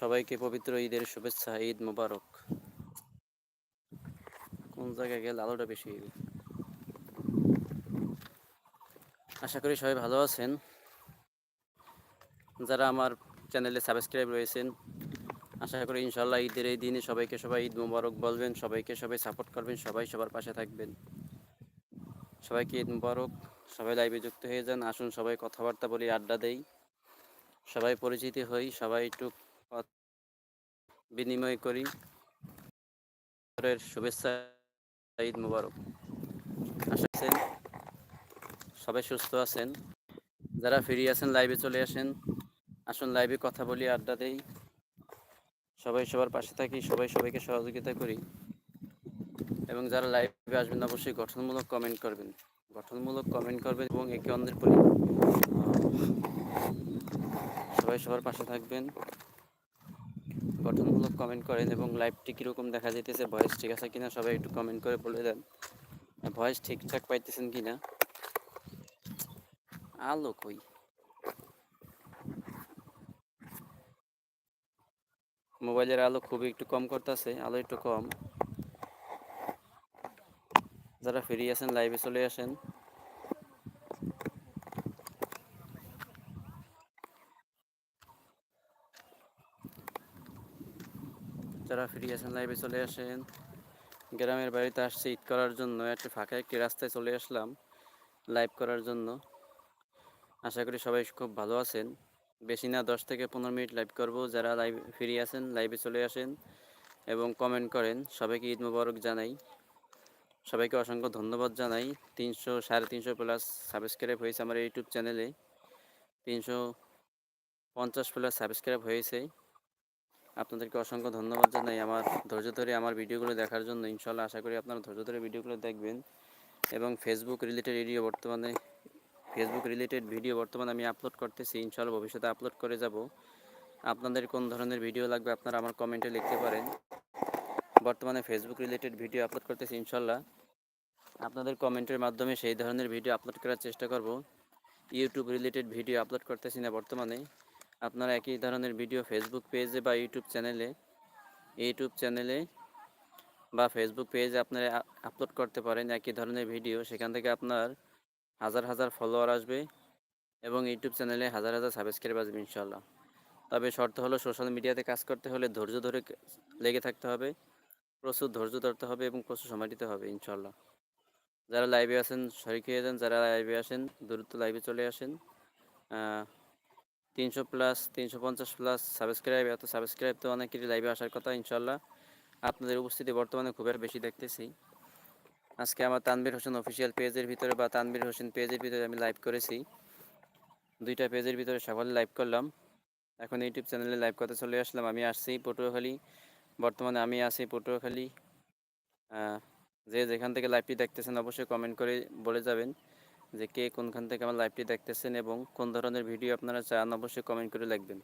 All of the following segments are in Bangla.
সবাইকে পবিত্র ঈদের শুভেচ্ছা, ঈদ মোবারক। কোন জায়গায় গেলে আলোটা বেশি আশা করি সবাই ভালো আছেন। যারা আমার চ্যানেলে সাবস্ক্রাইব রয়েছেন, আশা করি ইনশাল্লাহ ঈদের এই দিনে সবাইকে সবাই ঈদ মোবারক বলবেন, সবাইকে সবাই সাপোর্ট করবেন, সবাই সবার পাশে থাকবেন। সবাইকে ঈদ মোবারক। সবাই লাইভে যুক্ত হয়ে যান, আসুন সবাই কথাবার্তা বলি, আড্ডা দেই। সবাই পরিচিতি হই, সবাই একটু বিনিময় করি। শুভেচ্ছা, ঈদ মোবারক। আশা আছেন সবাই সুস্থ আছেন। যারা ফ্রি আছেন লাইভে চলে আসেন। আসুন লাইভে কথা বলি, আড্ডা দেই। সবাই সবার পাশে থাকি, সবাই সবাইকে সহযোগিতা করি। এবং যারা লাইভে আসবেন, অবশ্যই গঠনমূলক কমেন্ট করবেন। গঠনমূলক কমেন্ট করবেন এবং একে অন্যের পরি সবাই সবার পাশে থাকবেন। গঠনমূলক কমেন্ট করেন এবং লাইভটি কীরকম দেখা যেতেছে ভয়েস ঠিক আছে কিনা সবাই একটু কমেন্ট করে বলে দেন। ভয়েস ঠিকঠাক পাইতেছেন কিনা? আলো কই? মোবাইলের আলো খুবই একটু কম করতেছে, আলো একটু কম। যারা ফ্রি আছেন লাইভে চলে আসেন। যারা ফ্রি আছেন লাইভে চলে আসেন। গ্রামের বাড়িতে আসছি, ঈদ করার জন্য। একটা ফাঁকা, একটি রাস্তায় চলে আসলাম লাইভ করার জন্য। আশা করি সবাই খুব ভালো আছেন। বেশি না, দশ থেকে পনেরো মিনিট লাইভ করব। যারা লাইভ ফ্রি আছেন লাইভে চলে আসেন এবং কমেন্ট করেন। সবাইকে ঈদ মুবারক জানাই। সবাইকে অসংখ্য ধন্যবাদ জানাই। তিনশো, সাড়ে তিনশো প্লাস সাবস্ক্রাইব হয়েছে আমার ইউটিউব চ্যানেলে তিনশো পঞ্চাশ প্লাস সাবস্ক্রাইব হয়েছে। আপনাদেরকে অসংখ্য ধন্যবাদ জানাই আমার ধৈর্য ধরে আমার ভিডিওগুলো দেখার জন্য। ইনশাল্লাহ আশা করি আপনারা ধৈর্য ধরে ভিডিওগুলো দেখবেন। এবং ফেসবুক রিলেটেড ভিডিও বর্তমানে ফেসবুক রিলেটেড ভিডিও বর্তমানে আমি আপলোড করতেছি। ইনশাল্লাহ ভবিষ্যতে আপলোড করে যাব। আপনাদের কোন ধরনের ভিডিও লাগবে আপনারা আমার কমেন্টে লিখতে পারেন। বর্তমানে ফেসবুক রিলেটেড ভিডিও আপলোড করতেছি ইনশাল্লাহ আপনাদের কমেন্টের মাধ্যমে সেই ধরনের ভিডিও আপলোড করার চেষ্টা করব। ইউটিউব রিলেটেড ভিডিও আপলোড করতেছি না বর্তমানে। আপনারা একই ধরনের ভিডিও ফেসবুক পেজে বা ইউটিউব চ্যানেলে ইউটিউব চ্যানেলে বা ফেসবুক পেজে আপনারা আপলোড করতে পারেন একই ধরনের ভিডিও। সেখান থেকে আপনার হাজার হাজার ফলোয়ার আসবে এবং ইউটিউব চ্যানেলে হাজার হাজার সাবস্ক্রাইব আসবে ইনশাল্লাহ তবে শর্ত হলো সোশ্যাল মিডিয়াতে কাজ করতে হলে ধৈর্য ধরে লেগে থাকতে হবে, প্রচুর ধৈর্য ধরতে হবে এবং প্রচুর সময় দিতে হবে ইনশাল্লাহ যারা লাইভে আসেন শরিক হয়ে যান, যারা লাইভে আসেন, দ্রুত লাইভে চলে আসেন। তিনশো প্লাস, তিনশো পঞ্চাশ প্লাস সাবস্ক্রাইব এত সাবস্ক্রাইব তো অনেকেরই লাইভে আসার কথা ইনশাল্লাহ আপনাদের উপস্থিতি বর্তমানে খুব বেশি দেখতেছি। আজকে আমার তানবির হোসেন অফিসিয়াল পেজের ভিতরে বা তানবির হোসেন পেজের ভিতরে আমি লাইভ করেছি। দুইটা পেজের ভিতরে সকালে লাইভ করলাম। এখন ইউটিউব চ্যানেলে লাইভ করতে চলে আসলাম। আমি আসছি পটুয়াখালী। বর্তমানে আমি আছি পটুয়াখালী। যে যেখান থেকে লাইভটি দেখতেছেন অবশ্যই কমেন্ট করে বলে যাবেন। যে কে কোনখান থেকে আমার লাইভটি দেখতেছেন এবং কোন ধরনের ভিডিও আপনারা চান, অবশ্যই কমেন্ট করে লিখবেন।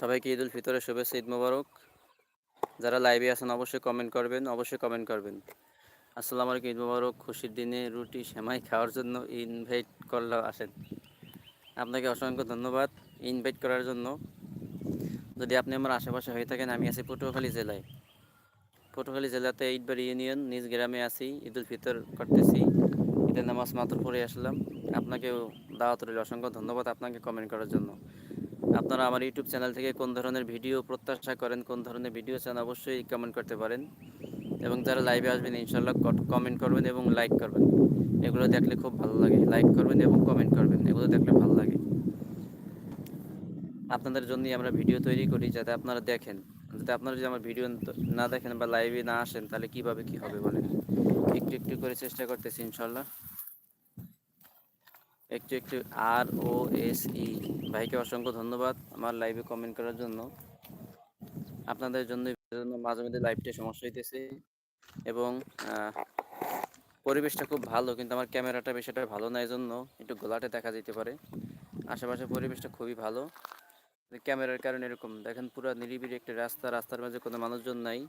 সবাইকে ঈদ উল ফিতরের শুভেচ্ছা, ঈদ মোবারক। যারা লাইভে আছেন, অবশ্যই কমেন্ট করবেন, অবশ্যই কমেন্ট করবেন। আসসালামু আলাইকুম, ঈদ মোবারক। খুশির দিনে রুটি, সেমাই খাওয়ার জন্য ইনভাইট করলে আসেন। আপনাকে অসংখ্য ধন্যবাদ ইনভাইট করার জন্য। যদি আপনি আমার আশেপাশে হয়ে থাকেন, আমি আছি পটুয়াখালী জেলায়। পটুয়াখালী জেলাতে ঈদবাড়ি ইউনিয়ন, নিজ গ্রামে আছি ঈদ উল ফিতর করতেছি, ঈদের নামাজ মাত্র পড়ে আসলাম। আপনাকেও দাওয়াত রইল, অসংখ্য ধন্যবাদ আপনাকে কমেন্ট করার জন্য। আপনারা আমার ইউটিউব চ্যানেল থেকে কোন ধরনের ভিডিও প্রত্যাশা করেন, কোন ধরনের ভিডিও চান অবশ্যই কমেন্ট করতে পারেন। এবং যারা লাইভে আসবেন ইনশাল্লাহ কমেন্ট করবেন এবং লাইক করবেন। এগুলো দেখলে খুব ভালো লাগে। লাইক করবেন এবং কমেন্ট করবেন, এগুলো দেখলে ভালো লাগে। আপনাদের জন্যই আমরা ভিডিও তৈরি করি, যাতে আপনারা দেখেন। যদি আপনারা যদি আমার ভিডিও না দেখেন বা লাইভে না আসেন, তাহলে কীভাবে কি হবে বলেন? একটু একটু করে চেষ্টা করতেছি, ইনশাল্লাহ। একটু একটু আর ও এস ই ভাইকে অসংখ্য ধন্যবাদ আমার লাইভে কমেন্ট করার জন্য। আপনাদের জন্য, মাঝে মাঝে লাইভটা সমস্যা হইতেছে। এবং পরিবেশটা খুব ভালো, কিন্তু আমার ক্যামেরাটা বেশিটা ভালো না এই জন্য একটু গোলাটে দেখা যেতে পারে। আশেপাশে পরিবেশটা খুবই ভালো। ক্যামেরার কারণে এরকম, দেখেন পুরো নিরিবিলি একটা রাস্তা, রাস্তার মাঝে কোনো মানুষজন নাই,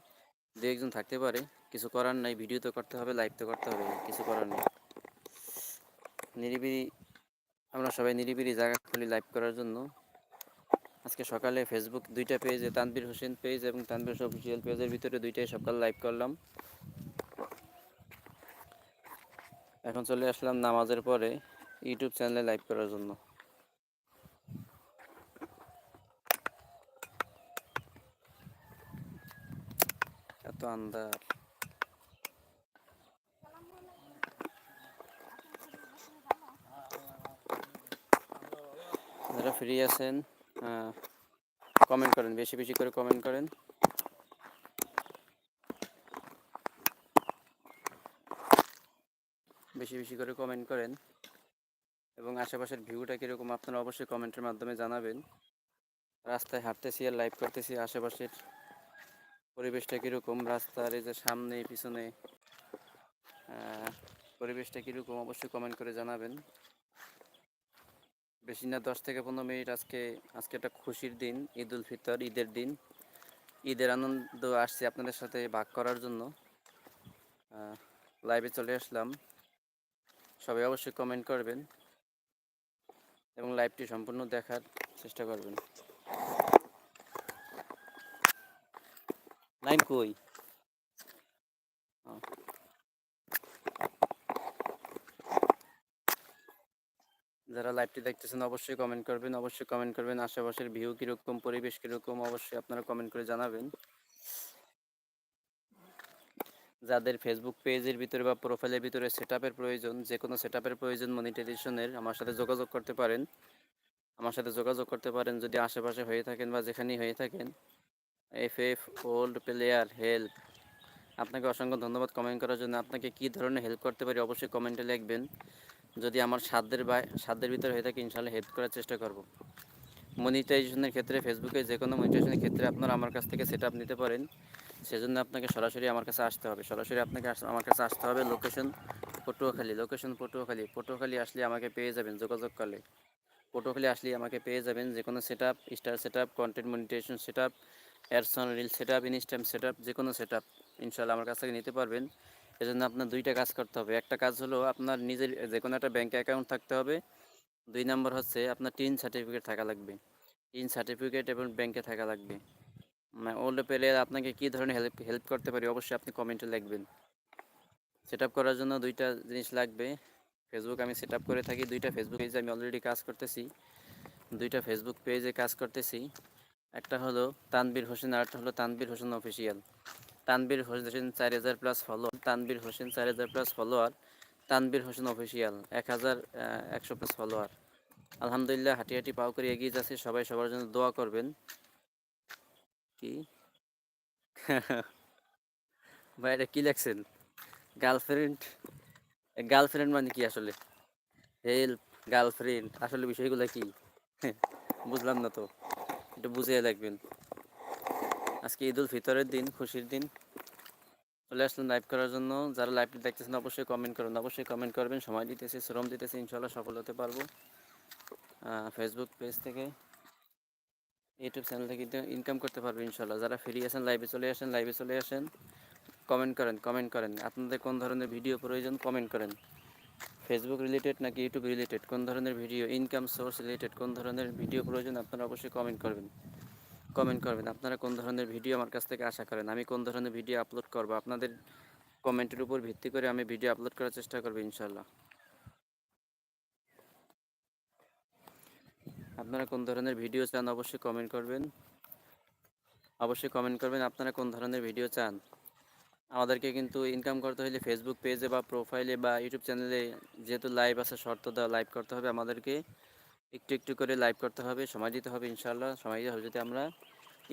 দু একজন থাকতে পারে, কিছু করার নাই ভিডিও তো করতে হবে লাইভ তো করতে হবে, কিছু করার নেই। নিরিবিলি, আমরা সবাই নিরিবিলি জায়গা খুলি লাইভ করার জন্য। আজকে সকালে ফেসবুক দুইটা পেজে তানবির হোসেন পেজ এবং তানবির অফিসিয়াল পেজের ভিতরে দুইটাই সকাল লাইভ করলাম। এখন চলে আসলাম নামাজের পরে ইউটিউব চ্যানেলে লাইভ করার জন্য। এত আন্দার যারা ফ্রি আছেন কমেন্ট করেন, বেশি বেশি করে কমেন্ট করেন। বেশি বেশি করে কমেন্ট করেন। এবং আশেপাশের ভিউটা কীরকম আপনারা অবশ্যই কমেন্টের মাধ্যমে জানাবেন। রাস্তায় হাঁটতেছি আর লাইভ করতেছি আশেপাশের পরিবেশটা কীরকম? রাস্তার এই যে সামনে, পিছনে পরিবেশটা কীরকম? অবশ্যই কমেন্ট করে জানাবেন। বেশি না, দশ থেকে পনেরো মিনিট আজকে আজকে একটা খুশির দিন, ঈদ উল ফিতর, ঈদের দিন। ঈদের আনন্দ আসছি আপনাদের সাথে ভাগ করার জন্য। লাইভে চলে আসলাম। সবাই অবশ্যই কমেন্ট করবেন এবং লাইভটি সম্পূর্ণ দেখার চেষ্টা করবেন। লাইন কই যারা লাইভটি দেখতেছেন, অবশ্যই কমেন্ট করবেন, অবশ্যই কমেন্ট করবেন। আশেপাশের ভিউ কীরকম, পরিবেশ কীরকম, অবশ্যই আপনারা কমেন্ট করে জানাবেন। যাদের ফেসবুক পেজের ভিতরে বা প্রোফাইলের ভিতরে সেট প্রয়োজন যে কোনো সেট প্রয়োজন মনিটাইজেশনের আমার সাথে যোগাযোগ করতে পারেন। আমার সাথে যোগাযোগ করতে পারেন যদি আশেপাশে হয়ে থাকেন বা যেখানেই হয়ে থাকেন। F F old player help. আপনাকে অসংখ্য ধন্যবাদ কমেন্ট করার জন্য। আপনাকে কী ধরনের হেল্প করতে পারি অবশ্যই কমেন্টে লিখবেন। যদি আমার সাধ্যের বা, সাধ্যের ভিতরে হয়ে থাকে ইনশাল্লাহ হেল্প করার চেষ্টা করব। মনিটাইজেশনের ক্ষেত্রে ফেসবুকে যে কোনো মনিটাইজেশনের ক্ষেত্রে আপনারা আমার কাছ থেকে সেট আপ নিতে পারেন। সেজন্য আপনাকে সরাসরি আমার কাছে আসতে হবে। সরাসরি আপনাকে আমার কাছে আসতে হবে লোকেশন পটুয়াখালী। লোকেশন পটুয়াখালী। পটুয়াখালী আসলে আমাকে পেয়ে যাবেন যোগাযোগ করলে। পটুয়াখালী আসলে আমাকে পেয়ে যাবেন যে কোনো set up star set up content monetization set up AdSense reel set up ইনস্টাম set up যে কোনো সেট আপ ইনশাল্লাহ আমার কাছ থেকে নিতে পারবেন। এজন্য আপনার দুইটা কাজ করতে হবে। একটা কাজ হলো আপনার নিজের যে কোনো একটা ব্যাঙ্ক অ্যাকাউন্ট থাকতে হবে। দুই নম্বর হচ্ছে আপনার টিন সার্টিফিকেট থাকা লাগবে। টিন সার্টিফিকেট এবং ব্যাংকে থাকা লাগবে। ওল্ড পেলে আপনাকে কী ধরনের হেল্প হেল্প করতে পারি অবশ্যই আপনি কমেন্টে লিখবেন। সেট আপ করার জন্য দুইটা জিনিস লাগবে। ফেসবুক আমি সেট আপ করে থাকি। দুইটা ফেসবুক পেজে আমি অলরেডি কাজ করতেছি। দুইটা ফেসবুক পেজে কাজ করতেছি। একটা হলো তানবীর হোসেন আর হলো তানবীর হোসেন অফিসিয়াল তানবীর হোসেন চার হাজার প্লাস ফলো তানবীর হোসেন চার হাজার plus follower Tanvir Hossain official এক হাজার একশো প্লাস ফলোয়ার আলহামদুলিল্লাহ, হাঁটি হাঁটি পাও করে এগিয়ে যাচ্ছে, সবাই সবার জন্য দোয়া করবেন। কি? ভাই, এটা কি লেখছেন? গার্লফ্রেন্ড গার্লফ্রেন্ড মানে কি আসলে? হেল্প গার্লফ্রেন্ড আসলে বিষয়গুলো কি? বুঝলাম না তো। একটু বুঝিয়ে লাগবেন আজকে ঈদ উল ফিতরের দিন, খুশির দিন। চলে আসলাম লাইভ করার জন্য। যারা লাইভটি দেখতেছেন, অবশ্যই কমেন্ট করুন। অবশ্যই কমেন্ট করবেন। সময় দিতেছি, শ্রম দিতেছি ইনশাল্লাহ সফল হতে পারব। ফেসবুক পেজ থেকে ইউটিউব চ্যানেল থেকে ইনকাম করতে পারবে ইনশাল্লাহ যারা ফ্রি আছেন লাইভে চলে আসেন লাইভে চলে আসেন কমেন্ট করেন কমেন্ট করেন। আপনাদের কোন ধরনের ভিডিও প্রয়োজন কমেন্ট করেন। ফেসবুক রিলেটেড নাকি ইউটিউব রিলেটেড কোন ধরনের ভিডিও ইনকাম সোর্স রিলেটেড কোন ধরনের ভিডিও প্রয়োজন আপনারা অবশ্যই কমেন্ট করবেন। কমেন্ট করবেন, আপনারা কোন ধরনের ভিডিও আমার কাছ থেকে আশা করেন? আমি কোন ধরনের ভিডিও আপলোড করব? আপনাদের কমেন্টের উপর ভিত্তি করে আমি ভিডিও আপলোড করার চেষ্টা করব ইনশাল্লাহ আপনারা কোন ধরনের ভিডিও চান অবশ্যই কমেন্ট করবেন। অবশ্যই কমেন্ট করবেন, আপনারা কোন ধরনের ভিডিও চান? আমাদেরকে কিন্তু ইনকাম করতে হলে ফেসবুক পেজে বা প্রোফাইলে বা ইউটিউব চ্যানেলে যেহেতু লাইভ আছে, শর্ত দেওয়া লাইভ করতে হবে আমাদেরকে। একটু একটু করে লাইভ করতে হবে, সময় দিতে হবে ইনশাল্লাহ সময় দিতে হবে যদি আমরা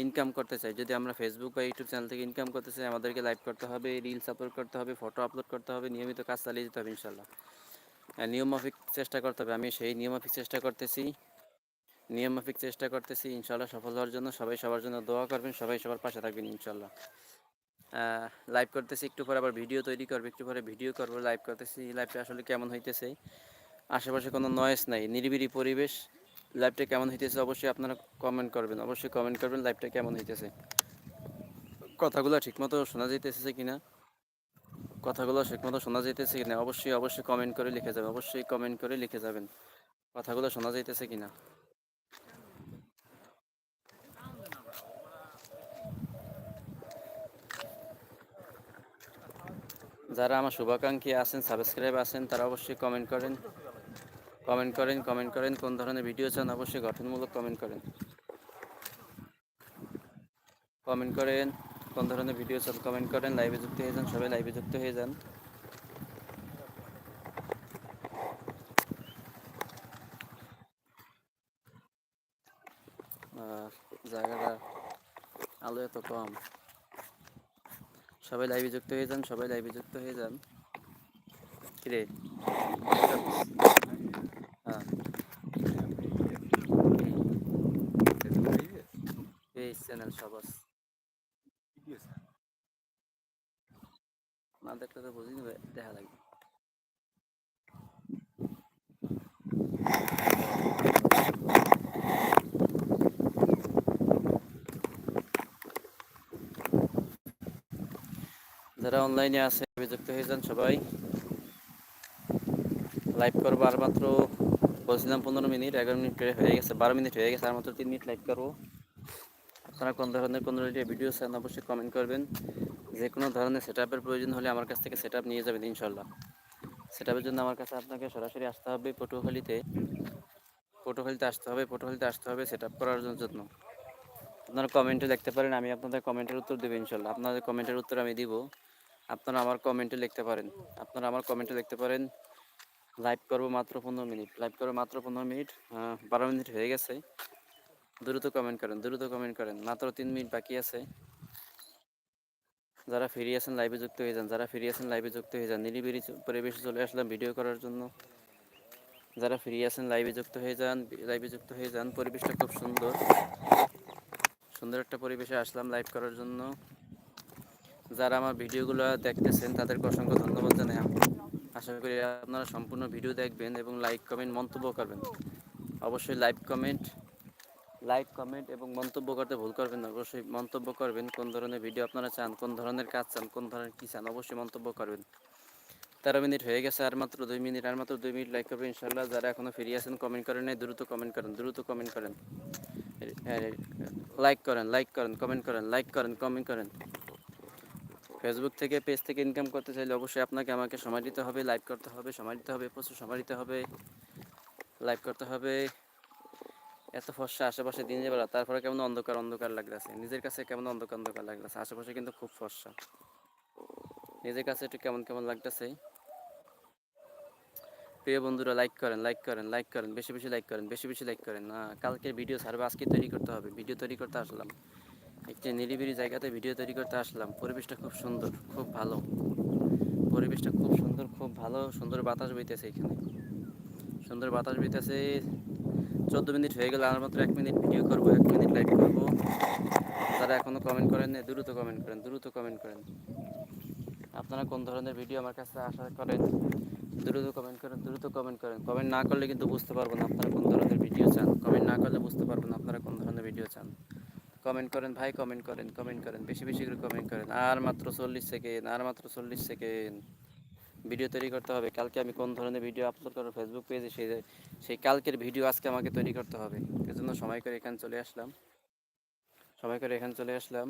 ইনকাম করতে চাই। যদি আমরা ফেসবুক বা ইউটিউব চ্যানেল থেকে ইনকাম করতে চাই, আমাদেরকে লাইভ করতে হবে রিলস আপলোড করতে হবে ফটো আপলোড করতে হবে, নিয়মিত কাজ চালিয়ে যেতে হবে ইনশাল্লাহ নিয়মমাফিক চেষ্টা করতে হবে আমি সেই নিয়মমাফিক চেষ্টা করতেছি। নিয়মমাফিক চেষ্টা করতেছি ইনশাল্লাহ সফল হওয়ার জন্য। সবাই সবার জন্য দোয়া করবেন, সবাই সবার পাশে থাকবেন ইনশাল্লাহ লাইভ করতেছি, একটু পরে আবার ভিডিও তৈরি করব, একটু পরে ভিডিও করব লাইভ করতেছি লাইভটা আসলে কেমন হইতেছে? আশেপাশে কোনো নয়েস নাই, নিরিবিলি পরিবেশ লাইভটা কেমন হইতেছে অবশ্যই আপনারা কমেন্ট করবেন, অবশ্যই কমেন্ট করবেন লাইভটা কেমন হইতেছে। কথাগুলো ঠিকমতো শোনা যাইতেছে কিনা? কথাগুলো ঠিকমতো শোনা যাইতেছে কিনা? অবশ্যই অবশ্যই কমেন্ট করে লিখে যাবেন, অবশ্যই কমেন্ট করে লিখে যাবেন। কথাগুলো শোনা যাইতেছে কিনা? যারা আমার শুভাকাঙ্ক্ষী আছেন সাবস্ক্রাইব আছেন, তারা অবশ্যই কমেন্ট করেন। কমেন্ট করেন কমেন্ট করেন, কোন ধরনের ভিডিও চান অবশ্যই গঠনমূলক কমেন্ট করেন। কমেন্ট করেন, কোন ধরনের ভিডিও চান কমেন্ট করেন লাইভে যুক্ত হয়ে যান, সবাই লাইভে যুক্ত হয়ে যান। জায়গাটা আলো এত কম। সবাই লাইভে যুক্ত হয়ে যান, সবাই লাইভে যুক্ত হয়ে যান। কিরে? চ্যানেল সবাস না দেখলে তো বুঝিনি দেখা লাগবে। যারা অনলাইনে আছে যুক্ত হয়ে যান সবাই। লাইভ করব আর মাত্র বলছিলাম পনেরো মিনিট, এগারো মিনিট হয়ে গেছে, বারো মিনিট হয়ে গেছে, আর মাত্র তিন মিনিট লাইভ করব। আপনারা কোন ধরনের, কোন রিলেটেড ভিডিও চান, অবশ্যই কমেন্ট করবেন। যে কোনো ধরনের সেট প্রয়োজন হলে আমার কাছ থেকে সেট নিয়ে যাবেন, ইনশাল্লাহ। সেট জন্য আমার কাছে আপনাকে সরাসরি আসতে হবে পটুয়াখালীতে। পটুয়াখালীতে আসতে হবে, পটুয়াখালীতে আসতে হবে সেট করার জন্য। আপনারা কমেন্টে দেখতে পারেন, আমি আপনাদের কমেন্টের উত্তর দেবো ইনশাল্লাহ। আপনাদের কমেন্টের উত্তর আমি দিব। আপনারা আমার কমেন্টে লিখতে পারেন। আপনারা আমার কমেন্টে লিখতে পারেন। লাইভ করব মাত্র পনেরো মিনিট। লাইভ করব মাত্র পনেরো মিনিট বারো মিনিট হয়ে গেছে। দ্রুত কমেন্ট করেন, দ্রুত কমেন্ট করেন। মাত্র তিন মিনিট বাকি আছে। যারা ফিরে আছেন লাইভে যুক্ত হয়ে যান। যারা ফিরে আছেন লাইভে যুক্ত হয়ে যান। নিরিবিরি পরিবেশে চলে আসলাম ভিডিও করার জন্য। যারা ফ্রি আছেন লাইভে যুক্ত হয়ে যান লাইভে যুক্ত হয়ে যান। পরিবেশটা খুব সুন্দর। সুন্দর একটা পরিবেশে আসলাম লাইভ করার জন্য। যারা আমার ভিডিওগুলো দেখতেছেন, তাদেরকে অসংখ্য ধন্যবাদ জানাই। আশা করি আপনারা সম্পূর্ণ ভিডিও দেখবেন এবং লাইক কমেন্ট মন্তব্য করবেন। অবশ্যই লাইভ কমেন্ট লাইক কমেন্ট এবং মন্তব্য করতে ভুল করবেন না। অবশ্যই মন্তব্য করবেন, কোন ধরনের ভিডিও আপনারা চান, কোন ধরনের কাজ চান, কোন ধরনের কী চান, অবশ্যই মন্তব্য করবেন। তেরো মিনিট হয়ে গেছে, আর মাত্র দুই মিনিট, আর মাত্র দুই মিনিট লাইক করবেন ইনশাল্লাহ যারা এখনও ফিরে আছেন কমেন্ট করেন দ্রুত কমেন্ট করেন, দ্রুত কমেন্ট করেন। লাইক করেন লাইক করেন কমেন্ট করেন লাইক করেন কমেন্ট করেন। ফেসবুক থেকে পেজ থেকে ইনকাম করতে চাইলে অবশ্যই আপনাকে আমাকে সময় দিতে হবে লাইভ করতে হবে, সময় দিতে হবে, প্রচুর সময় দিতে হবে লাইভ করতে হবে। এত ফর্সা আশেপাশে দিনের বেলা তারপরে কেমন অন্ধকার অন্ধকার লাগতেছে নিজের কাছে কেমন অন্ধকার অন্ধকার লাগতেছে আশেপাশে কিন্তু খুব ফর্সা। নিজের কাছে একটু কেমন কেমন লাগতেছে? প্রিয় বন্ধুরা লাইক করেন লাইক করেন লাইক করেন, বেশি বেশি লাইক করেন, বেশি বেশি লাইক করেন। না, কালকের ভিডিও ছাড়বে আজকে তৈরি করতে হবে। ভিডিও তৈরি করতে আসলাম। একটি নিরিবিলি জায়গাতে ভিডিও তৈরি করতে আসলাম। পরিবেশটা খুব সুন্দর, খুব ভালো। পরিবেশটা খুব সুন্দর, খুব ভালো, সুন্দর বাতাস বইতেছে এখানে। সুন্দর বাতাস বইতেছে। চোদ্দ মিনিট হয়ে গেলে, আর মাত্র এক মিনিট ভিডিও করব, এক মিনিট লাইক করব। যারা এখনও কমেন্ট করেন না দ্রুত কমেন্ট করেন, দ্রুত কমেন্ট করেন। আপনারা কোন ধরনের ভিডিও আমার কাছে আশা করেন? দ্রুত কমেন্ট করেন, দ্রুত কমেন্ট করেন। কমেন্ট না করলে কিন্তু বুঝতে পারব না আপনারা কোন ধরনের ভিডিও চান। কমেন্ট না করলে বুঝতে পারব না আপনারা কোন ধরনের ভিডিও চান। কমেন্ট করেন ভাই কমেন্ট করেন কমেন্ট করেন, বেশি বেশি করে কমেন্ট করেন। আর মাত্র চল্লিশ সেকেন্ড আর মাত্র চল্লিশ সেকেন্ড ভিডিও তৈরি করতে হবে। কালকে আমি কোন ধরনের ভিডিও আপলোড করব ফেসবুক পেজে সেই সেই কালকের ভিডিও আজকে আমাকে তৈরি করতে হবে। জন্য সময় করে এখানে চলে আসলাম। সময় করে এখানে চলে আসলাম।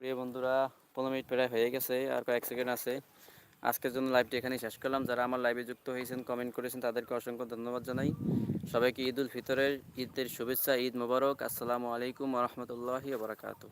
প্রিয় বন্ধুরা, পনেরো মিনিট প্রায় হয়ে গেছে, আর কয়েক সেকেন্ড আছে। আজকের জন্য লাইভটি এখানেই শেষ করলাম। যারা আমার লাইভে যুক্ত হয়েছেন কমেন্ট করেছেন, তাদেরকে অসংখ্য ধন্যবাদ জানাই। সবাইকে ঈদ উল ফিতরের ঈদের শুভেচ্ছা, ঈদ মোবারক। আসসালামু আলাইকুম রহমতুল্লাহি বারাকাতু